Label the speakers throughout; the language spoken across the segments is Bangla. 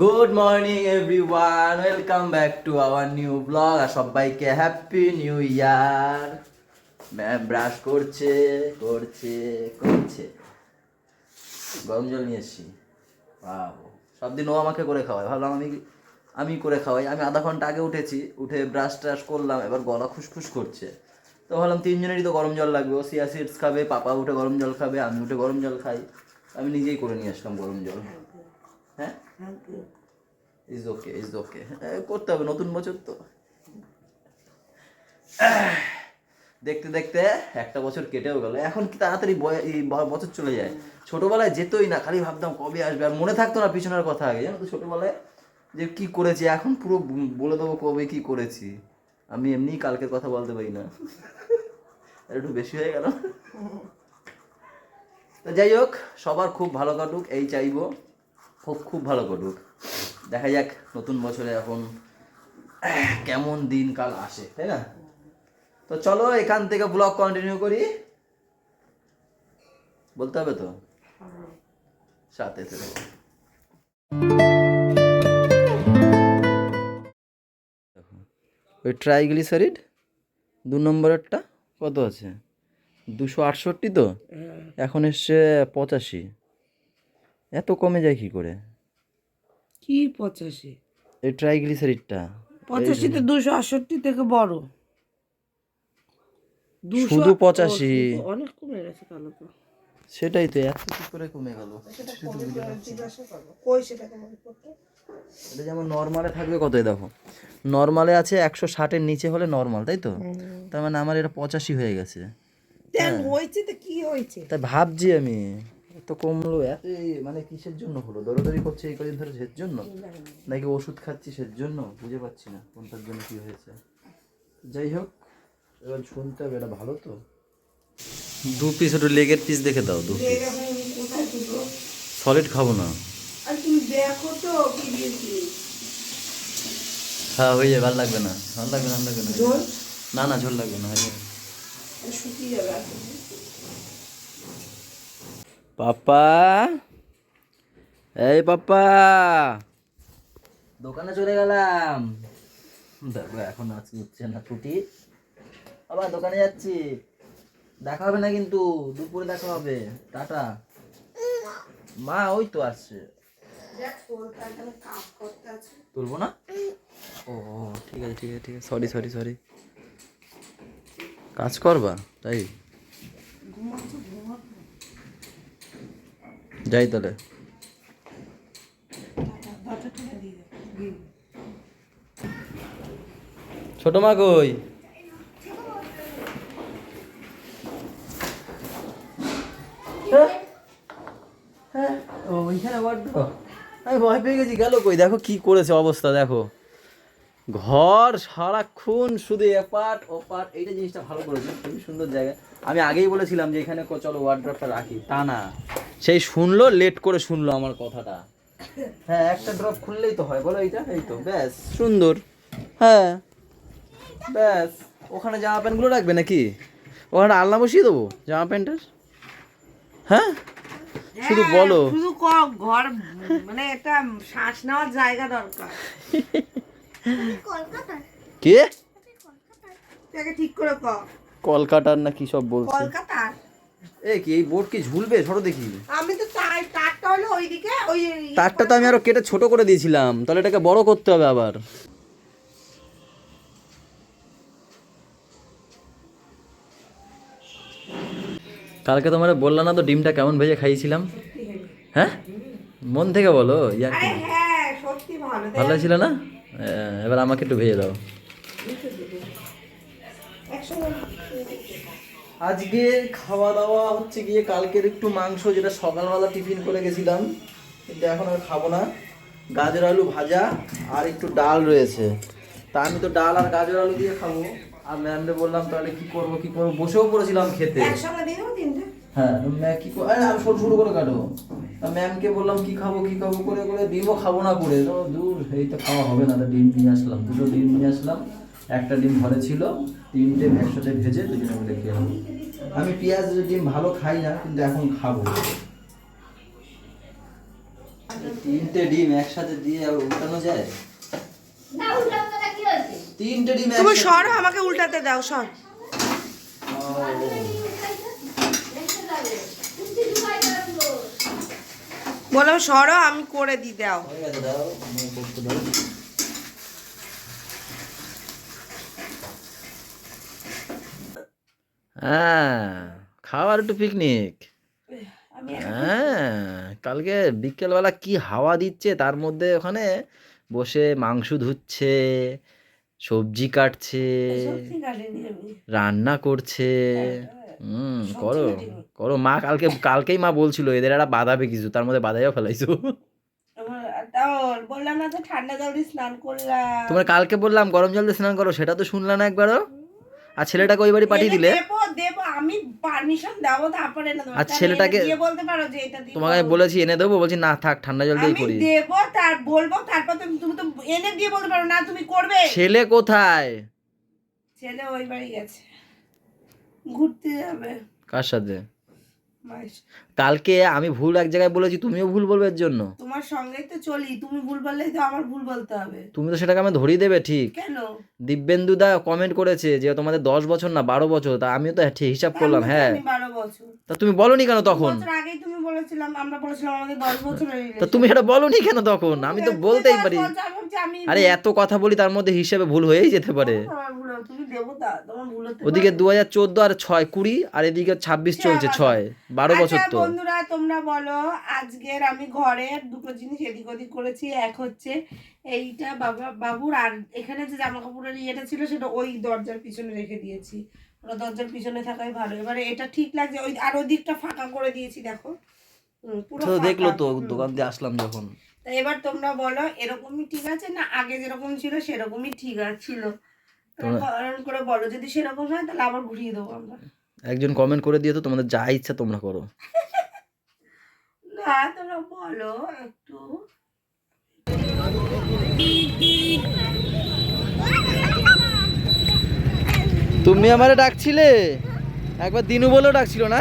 Speaker 1: Good morning everyone welcome back to our new vlog আর সবাইকে happy new year ma'am brush করছে করছে করছে। গরম জল নিয়ে এসছি। Wow, সব দিন ও আমাকে করে খাওয়ায়। ভাবলাম আমি আমি করে খাওয়াই। আমি আধা ঘণ্টা আগে উঠেছি উঠে ব্রাশ ট্রাশ করলাম এবার গলা খুসখুস করছে। তো ভাবলাম তিনজনেরই তো গরম জল লাগবে। ও সিয়া সিডস খাবে পাপা উঠে গরম জল খাবে আমি উঠে গরম জল খাই। আমি নিজেই করে নিয়ে আসলাম গরম জল। হ্যাঁ? ইজ ওকে ইজ ওকে করতে হবে, নতুন বছর তো। দেখতে দেখতে একটা বছর কেটেও গেল। এখন কি তাড়াতাড়ি বছর চলে যায়? ছোটবেলায় যেতই না, খালি ভাবতাম কবে আসবে। আর মনে থাকতো না পিছনের কথা আগে। জানো তো ছোটবেলায় যে কি করেছি, এখন পুরো বলে দেবো কবে কি করেছি। আমি এমনি কালকের কথা বলতে পারি না। একটু বেশি হয়ে গেল। তো যাই হোক, সবার খুব ভালো কাটুক, এই চাইব। খুব খুব ভালো কাটুক দেখা যাক নতুন বছরে এখন কেমন দিনকাল আসে তাই না? তো চলো এখান থেকে ব্লগ কন্টিনিউ করি। বলতে হবে তো? সাথে থেকে। ওই ট্রাইগ্লিসারিড দু নম্বরেরটা কত আছে? দুশো আটষট্টি তো? এখন এসছে পঁচাশি। এত কমে যায় কি করে?
Speaker 2: কি পঁচাশি?
Speaker 1: এই ট্রাইগ্লিসারিডটা।
Speaker 2: পঁচাশিতে দুশো আটষট্টি থেকে বড়।
Speaker 1: শুধু
Speaker 2: ও,
Speaker 1: 85
Speaker 2: শুধু অনেক কমে গেছে তাহলে তো।
Speaker 1: সেটাই তো এত কি করে কমে গেল? এটা যেমন নর্মালে থাকবে কতই দেখো। নর্মালে আছে একশো ষাটের নিচে হলে নর্মাল তাই তো? তার মানে আমার এটা পঁচাশি হয়ে গেছে।
Speaker 2: দেখ হয়েছে তো কি হয়েছে?
Speaker 1: তাই ভাবছি আমি। এত কমলো এত। এই- মানে কিসের জন্য হলো? দৌড়াদৌড়ি করছে এই কদিন ধরে সের জন্য? নাকি ওষুধ খাচ্ছি সের জন্য? বুঝে পাচ্ছি না কোনটার জন্য কি হয়েছে। যাই হোক এবার শুনতে হবে এটা ভালো তো? দু পিস একটু লেগের পিস দেখে দাও দু পিস সলিড খাব না।
Speaker 2: আর তুমি দেখো তো কি দিয়েছি।
Speaker 1: হ্যাঁ হয়ে যাবে ভালো লাগবে না। ভালো লাগবে না লাগবে না। না না ঝোল লাগবে না হয়ে যাবে।
Speaker 2: শুকিয়ে যাবে।
Speaker 1: পাপা। এই পাপা। দোকানে চলে গেলাম। দেখো এখন আজ হচ্ছে না ছুটি। আবার দোকানে যাচ্ছি। দেখা হবে না কিন্তু দুপুরে দেখা হবে। টাটা। মা ওই তো আসছে। তুলবো না? ও ও, ঠিক আছে ঠিক আছে ঠিক আছে। সরি সরি সরি কাজ করবা তাই? যাই তাহলে। ছোট মা কই? হ্যাঁ? হ্যাঁ, ওইখানে বড্ড আমি ভয় পেয়ে গেছি গেল কই? দেখো কি করেছে অবস্থা দেখো। ঘর সারাক্ষণ শুধু এপাট ওপাট এইটা জিনিসটা ভালো করেছে খুবই সুন্দর জায়গা। আমি আগেই বলেছিলাম যে এখানে চলো ওয়ার্ড্রপটা রাখি তা না। সেই শুনলো লেট করে শুনলো আমার কথাটা। হ্যাঁ একটা ড্রপ খুললেই তো হয় বলো এইটা? এই তো ব্যাস। সুন্দর। হ্যাঁ। ব্যাস। ওখানে জামা প্যান্টগুলো রাখবে নাকি? ওখানে আলনা বসিয়ে দেবো জামা প্যান্টের? হ্যাঁ? শুধু বলো।
Speaker 2: শুধু ক- ঘর মানে একটা শ্বাস নেওয়ার জায়গা দরকার।
Speaker 1: কে?
Speaker 2: ঠিক করে
Speaker 1: কলকাতার না কি সব বলছে?
Speaker 2: কলকাতার?
Speaker 1: এ কি এই বোর্ড কি ঝুলবে? ছোট দেখি।
Speaker 2: আমি তো তাই তারটা হলো ওইদিকে ওই
Speaker 1: তারটা তো আমি আরও কেটে ছোট করে দিয়েছিলাম। তাহলে এটাকে বড় করতে হবে আবার। কালকে তোমার বললাম না তো ডিমটা কেমন ভেজে খাইয়েছিলাম? হ্যাঁ? মন থেকে বলো ইয়া
Speaker 2: হ্যাঁ সত্যি ভালো।
Speaker 1: ভালো ছিল না? এবার আমাকে একটু ভেজে দাও। আজকে খাওয়া দাওয়া হচ্ছে গিয়ে কালকের একটু মাংস যেটা সকালবেলা টিফিন করে গেছিলাম। কিন্তু এখন আর খাব না। গাজর আলু ভাজা আর একটু ডাল রয়েছে। তা আমি তো ডাল আর গাজর আলু দিয়ে খাব। আর ম্যামরে বললাম তাহলে কি করব কি করব? বসেও পড়েছিলাম খেতে। হ্যাঁ ম্যাম কি কর- আরে আর সরু সরু করে কাটো। তা ম্যামকে বললাম কি খাব কি খাব? করে করে ডিমও খাব না করে তো দূর এই তো খাওয়া হবে না তা ডিম নিয়ে আসলাম। দুটো ডিম নিয়ে আসলাম। একটা ডিম ঘরে ছিল তিনটে একসাথে ভেজে দুজনে মিলে খেলাম আমি পেঁয়াজ ডিম ভালো খাই না কিন্তু এখন খাব। তিনটে ডিম একসাথে দিয়ে আর উল্টানো যায়? তিনটে ডিম
Speaker 2: তুমি সরো আমাকে উল্টাতে দাও সর
Speaker 1: ও,
Speaker 3: দেখতে যাবে কুচি ঢুকাই দেবে পুরো
Speaker 2: বললাম সরো আমি করে দিই দাও।
Speaker 1: হয়ে গেছে দাও আমি করতে দাও হ্যাঁ খাওয়ার একটু পিকনিক
Speaker 2: আমি
Speaker 1: হ্যাঁ কালকে বিকেলবেলা কি হাওয়া দিচ্ছে তার মধ্যে ওখানে বসে মাংস ধুচ্ছে সবজি কাটছে রান্না করছে। হুম করো করো। মা কালকে কালকেই মা বলছিল এদের একটা বাঁধাবে কিছু তার মধ্যে বাধাইও ফেলাইছো।
Speaker 2: বললাম না তো ঠান্ডা জল দিয়ে স্নান করলাম।
Speaker 1: তোমার কালকে বললাম গরম জল দিয়ে স্নান করো সেটা তো শুনলে না একবারও? আর ছেলেটাকে ওই বাড়ি পাঠিয়ে দিলে?
Speaker 2: আমি পারমিশন দেবো তারপরে না
Speaker 1: আর ছেলেটাকে-
Speaker 2: দিয়ে বলতে পারো যে এটা।
Speaker 1: তোমাকে আমি বলেছি এনে দেবো বলছি না থাক ঠান্ডা জল
Speaker 2: আমি
Speaker 1: করি
Speaker 2: দেবো তার বলব তারপর তুমি তুমি তো এনে দিয়ে বলতে পারো না তুমি করবে।
Speaker 1: ছেলে কোথায়?
Speaker 2: ছেলে ওই বাড়ি গেছে। ঘুরতে যাবে।
Speaker 1: কার সাথে? কালকে আমি ভুল এক জায়গায় বলেছি তুমিও ভুল বলবে এর জন্য।
Speaker 2: তোমার সঙ্গেই তো চলি তুমি ভুল বললেই তো আমার ভুল বলতে হবে।
Speaker 1: তুমি তো সেটাকে আমি ধরিয়ে দেবে ঠিক।
Speaker 2: কেন?
Speaker 1: দিব্যেন্দু দা কমেন্ট করেছে যে তোমাদের দশ বছর না বারো বছর তা আমিও তো ঠিক হিসাব করলাম হ্যাঁ।
Speaker 2: বছর?
Speaker 1: তা তুমি বলনি কেন তখন?
Speaker 2: বছর আগেই তুমি বলেছিলাম আমরা বলেছিলাম আমাদের দশ বছরের
Speaker 1: তা তুমি সেটা বলনি কেন তখন? আমি তো বলতেই পারি।
Speaker 2: বছর,
Speaker 1: আরে এত কথা বলি তার মধ্যে হিসাবে ভুল হয়েই যেতে পারে। ওদিকে দু হাজার চোদ্দ আর ছয় কুড়ি আর এদিকে ছাব্বিশ চলছে ছয় বারো বছর
Speaker 2: আচ্ছা,
Speaker 1: তো।
Speaker 2: বন্ধুরা তোমরা বলো আজকের আমি ঘরের দুটো জিনিস এদিক ওদিক করেছি এক হচ্ছে এইটা বাবা বাবুর আর এখানে যে জামা কাপড়ের ইয়েটা ছিল সেটা ওই দরজার পিছনে রেখে দিয়েছি। ওরা দরজার পিছনে থাকাই ভালো। এবারে এটা ঠিক লাগছে ওই আর ওই দিকটা ফাঁকা করে দিয়েছি দেখো। পুরো
Speaker 1: দেখল তো। দোকান দিয়ে আসলাম যখন।
Speaker 2: এবার তোমরা বলো এরকমই ঠিক আছে না? আগে যেরকম ছিল সেরকমই ঠিক আছে ছিল। করে বলো যদি সেরকম হয় তাহলে আবার ঘুরিয়ে দেবো আমরা।
Speaker 1: একজন কমেন্ট করে দিয়ে তো তোমাদের যা ইচ্ছা তোমরা করো।
Speaker 2: না তোমরা বলো একটু।
Speaker 1: তুমি আমারে ডাকছিলে? একবার দিনু বলেও ডাকছিল না?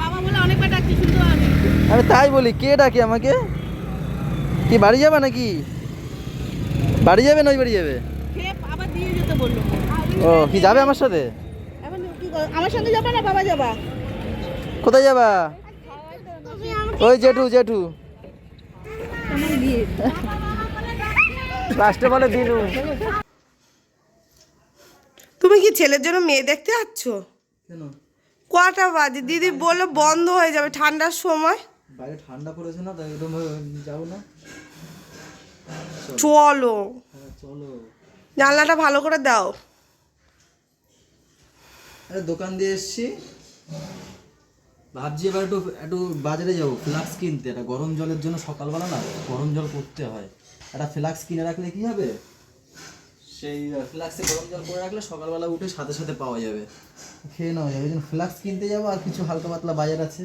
Speaker 2: বাবা বলে অনেকবার ডাকছি শুধু আমি।
Speaker 1: আমি তাই বলি কে ডাকে আমাকে? কি বাড়ি যাবে নাকি? বাড়ি যাবে না বাড়ি যাবে?
Speaker 2: দিয়ে যেতে বলল।
Speaker 1: ও কি যাবে আমার সাথে?
Speaker 2: এখন কি কর- আমার সঙ্গে যাবা না বাবা যাবা?
Speaker 1: কোথায় যাবা? ওই জেঠু জেঠু। লাস্টে বলে দিনু।
Speaker 2: তুমি কি ছেলের জন্য মেয়ে দেখতে যাচ্ছ?
Speaker 1: কেন?
Speaker 2: কটা বাজে? দিদি বলল বন্ধ হয়ে যাবে ঠান্ডার সময়।
Speaker 1: বাইরে ঠান্ডা পড়েছে না তাই একদম যাব না।
Speaker 2: চলো।
Speaker 1: হ্যাঁ চলো।
Speaker 2: জানলাটা ভালো করে দাও।
Speaker 1: দোকান দিয়ে এসছি। ভাবছি এবার একটু একটু বাজারে যাব, ফ্লাক্স কিনতে। একটা গরম জলের জন্য সকালবেলা না, গরম জল করতে হয়। একটা ফ্লাক্স কিনে রাখলে কি হবে? সেই ফ্লাক্সে গরম জল করে রাখলে সকালবেলা উঠে সাথে সাথে পাওয়া যাবে। খেয়ে নেওয়া যাবে। জন্য ফ্লাক্স কিনতে যাব আর কিছু হালকা পাতলা বাজার আছে।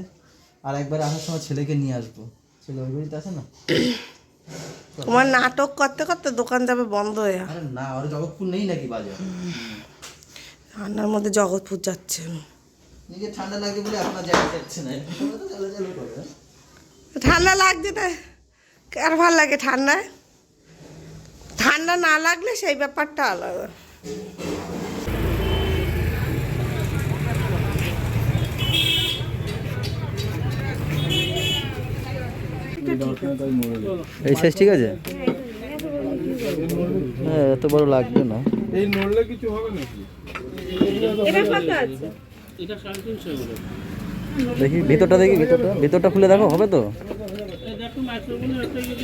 Speaker 1: আর একবার আসার সময় ছেলেকে নিয়ে আসব। ছেলে ওই বাড়িতে আছে না?
Speaker 2: তোমার নাটক করতে করতে দোকান যাবে বন্ধ হয়ে
Speaker 1: না আর জগৎপুর নেই নাকি বাজার?
Speaker 2: ঠান্ডার মধ্যে জগৎপুর যাচ্ছে।
Speaker 1: নিজে ঠান্ডা লাগে বলে আর যাওয়া যাচ্ছে না?
Speaker 2: ঠান্ডা লাগছে তাই আর ভালো লাগে ঠান্ডায়? ঠান্ডা না লাগলে সেই ব্যাপারটা আলাদা।
Speaker 1: এই সাইজ ঠিক আছে? হ্যাঁ এত বড় লাগবে না।
Speaker 4: এই নড়লে কিছু হবে নাকি?
Speaker 1: দেখি ভিতরটা দেখি ভিতরটা। ভিতরটা খুলে দেখো হবে তো?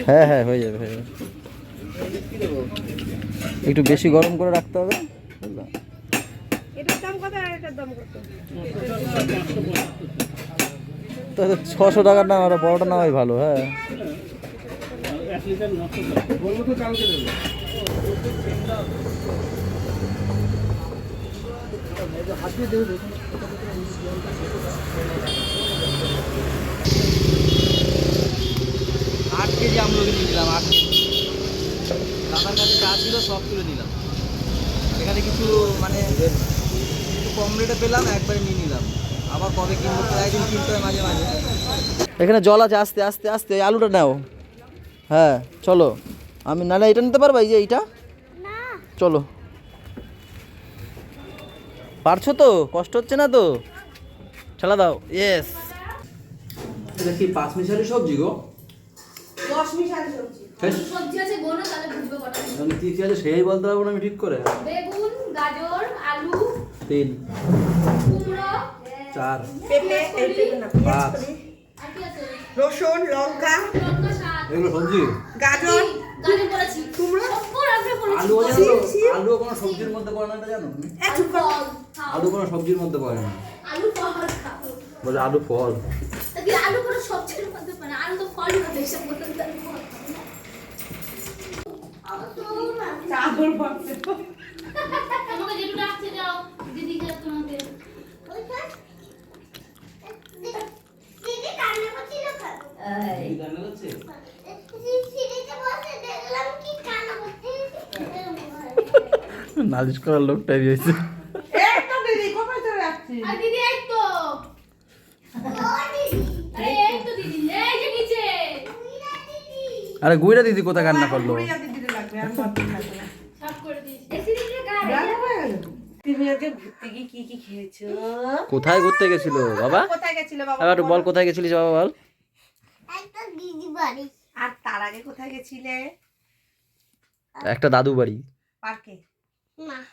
Speaker 1: হ্যাঁ হ্যাঁ হয়ে যাবে হয়ে যাবে। একটু বেশি গরম করে রাখতে হবে। বুঝলা
Speaker 2: এটার দাম কত আর এটার দাম কত?
Speaker 1: ছশো টাকার না আর বড়টা নেওয়াই ভালো হ্যাঁ। আট কেজি আমলকি নিয়ে নিলাম, আট কেজি। দাদার কাছে যা ছিল সব তুলে নিলাম। এখানে কিছু মানে একটু কম রেটে পেলাম, একবারে নিয়ে নিলাম। আবার কবে কিনবো প্রায় দিন কিনতে হয় মাঝে মাঝে। এখানে জল আছে আস্তে আস্তে আস্তে আলুটা নাও। হ্যাঁ চলো। আমি না না এটা নিতে পারবা এই যে এইটা? চলো। পারছ তো? কষ্ট হচ্ছে না তো? ঠেলা দাও ইয়েস এটা কি পাঁচ মিশালি সবজি গো?
Speaker 2: দশ মিশালি সবজি
Speaker 3: সবজি আছে গোনো তাহলে বুঝবে কটা।
Speaker 1: আমি কি কি আছে? সেই বলতে পারব না আমি ঠিক করে।
Speaker 3: বেগুন গাজর আলু
Speaker 1: তিন
Speaker 3: কুমড়ো
Speaker 1: চার পাঁচ।
Speaker 2: কলি,
Speaker 3: আর কি আছে
Speaker 2: রসুন লঙ্কা
Speaker 1: এগুলো সবজি?
Speaker 2: গাজর। কুমড়ো।
Speaker 1: আলুও কোনো সবজির মধ্যে পড়ে না এটা জানো?
Speaker 3: খাও
Speaker 1: আলু কোনো সবজির মধ্যে পড়ে না।
Speaker 3: আলু
Speaker 1: বলে আলু ফল।
Speaker 3: আলু কোনো সবজির মধ্যে আলু তো ফল তোমাকে যাও। দিদিকে যে করার
Speaker 5: মীরা দিদি।
Speaker 1: আরে গুইরা দিদি কোথায় কান্না করল?
Speaker 2: হয়ে গেল? তুমি আজকে ঘুরতে গিয়ে কি কি খেয়েছো?
Speaker 1: কোথায় ঘুরতে গেছিল? বাবা?
Speaker 2: কোথায় গেছিলে বাবা?
Speaker 1: এবার একটু বল। কোথায় গেছিলিস বাবা বল।
Speaker 2: আর তার আগে কোথায় গেছিলে?
Speaker 1: একটা দাদু বাড়ি।
Speaker 2: পার্কে?
Speaker 5: না।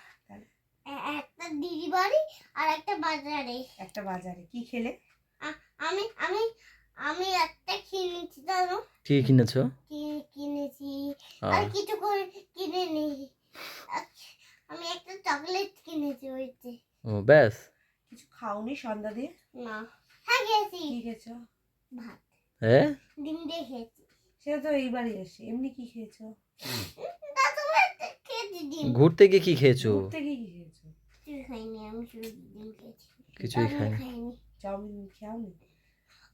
Speaker 5: একটা দিদি বাড়ি আর একটা বাজারে।
Speaker 2: একটা বাজারে। কি খেলে?
Speaker 5: আ- আমি আমি আমি একটা কিনেছি জানো?
Speaker 1: কি কিনেছো?
Speaker 5: কি কিনেছি? আর কিছু করে কিনে নি। আমি একটা চকলেট কিনেছি ওইতে
Speaker 1: ও ব্যাস।
Speaker 2: কিছু খাওনি সন্ধ্যা দিয়ে?
Speaker 5: না। হ্যাঁ খেয়েছি
Speaker 2: কি খেয়েছো?
Speaker 5: ভাত।
Speaker 1: হ্যাঁ
Speaker 5: ডিম দিয়ে খেয়েছি।
Speaker 2: সেটা তো এইবারই এসে এমনি কি খেয়েছো?
Speaker 1: ঘুরতে গিয়ে কি খেয়েছো?
Speaker 2: ঘুরতে গিয়ে কি খেয়েছো?
Speaker 5: কিছুই খাইনি আমি শুধু ডিম খেয়েছি।
Speaker 1: কিছুই খাইনি।
Speaker 5: খাইনি।
Speaker 2: চাউমিন খাওনি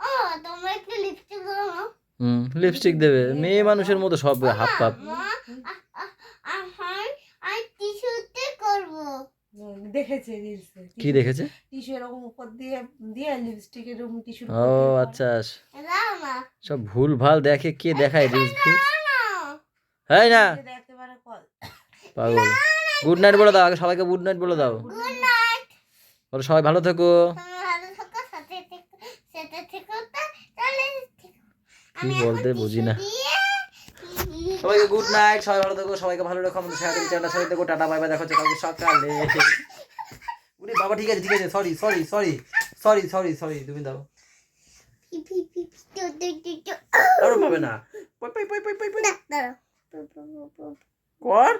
Speaker 5: ও তোমরা একটু লিপস্টিক দাও
Speaker 1: হুম লিপস্টিক দেবে। মেয়ে মানুষের মতো সব হাফ পাপ
Speaker 2: দেখেছে রিলসে
Speaker 1: কি দেখেছে?
Speaker 2: টিস্যু এরকম উপর দিয়ে দিয়ে লিপস্টিক এরকম টিস্যু
Speaker 1: ও আচ্ছা। সব ভুল ভালো দেখে কে দেখায় রিলস
Speaker 5: না
Speaker 1: হ্যাঁ না?
Speaker 2: দেখতে পারে কল
Speaker 1: পাগল। গুড নাইট বলে দাও আগে সবাইকে গুড নাইট বলে দাও।
Speaker 5: গুড
Speaker 1: বলো সবাই ভালো থেকো।
Speaker 5: আমি
Speaker 1: বলতে বুঝি না। সবাইকে গুড নাইট সবাই ভালো থেকো সবাইকে ভালো রেখো আমাদের সাথে চ্যানেল সাথে থেকো টাটা বাই বাই দেখা হচ্ছে কালকে সকালে। উনি বাবা ঠিক আছে ঠিক আছে sorry sorry sorry sorry sorry sorry তুমি দাও।
Speaker 5: P P P P two two two two
Speaker 1: আরো পাবে না পই পই পই পই পই পই
Speaker 5: দাঁড়াও
Speaker 1: কর